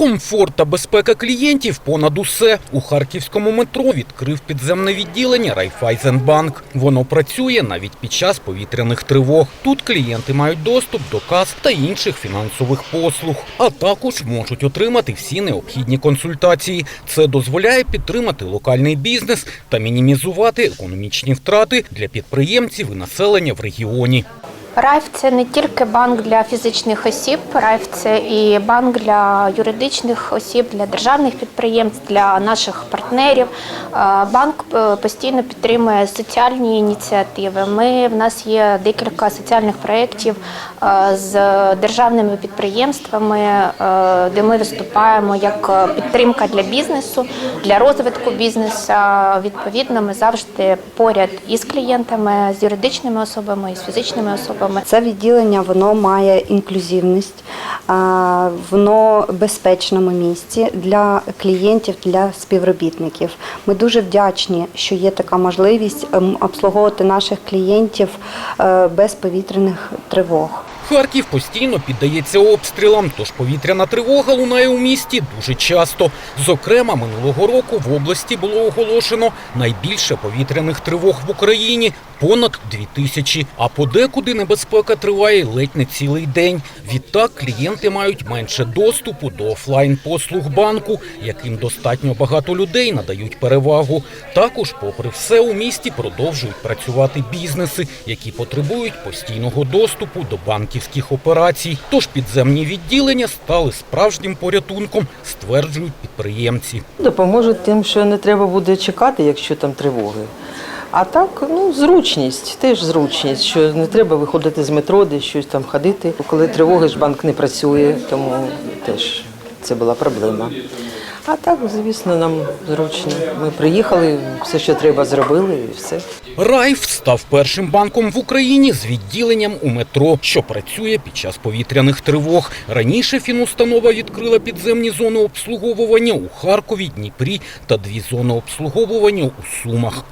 Комфорт та безпека клієнтів понад усе. У харківському метро відкрив підземне відділення Райфайзенбанк. Воно працює навіть під час повітряних тривог. Тут клієнти мають доступ до кас та інших фінансових послуг, а також можуть отримати всі необхідні консультації. Це дозволяє підтримати локальний бізнес та мінімізувати економічні втрати для підприємців і населення в регіоні. Райф це не тільки банк для фізичних осіб, Райф це і банк для юридичних осіб, для державних підприємств, для наших партнерів. Е, Банк е, постійно підтримує соціальні ініціативи. Ми в нас є декілька соціальних проєктів е, з державними підприємствами, де ми виступаємо як підтримка для бізнесу, для розвитку бізнесу. Відповідно, ми завжди поряд із клієнтами, з юридичними особами, і з фізичними особами. Це відділення воно має інклюзивність, воно в безпечному місці для клієнтів, для співробітників. Ми дуже вдячні, що є така можливість ем, обслуговувати наших клієнтів е, без повітряних тривог. Харків постійно піддається обстрілам, тож повітряна тривога лунає у місті дуже часто. Зокрема, минулого року в області було оголошено найбільше повітряних тривог в Україні понад дві тисячі. А подекуди небезпека триває ледь не цілий день. Відтак клієнти мають менше доступу до офлайн послуг банку, яким достатньо багато людей надають перевагу. Також, попри все, у місті продовжують працювати бізнеси, які потребують постійного доступу до банківських операцій. Тож підземні відділення стали справжнім порятунком, стверджують підприємці. Допоможуть тим, що не треба буде чекати, якщо там тривоги. А так, ну, зручність, теж зручність, що не треба виходити з метро, десь щось там ходити. Коли тривоги ж банк не працює, тому теж це була проблема. А так, звісно, нам зручно. Ми приїхали, все, що треба, зробили і все. Райф став першим банком в Україні з відділенням у метро, що працює під час повітряних тривог. Раніше фінустанова відкрила підземні зони обслуговування у Харкові, Дніпрі та дві зони обслуговування у Сумах.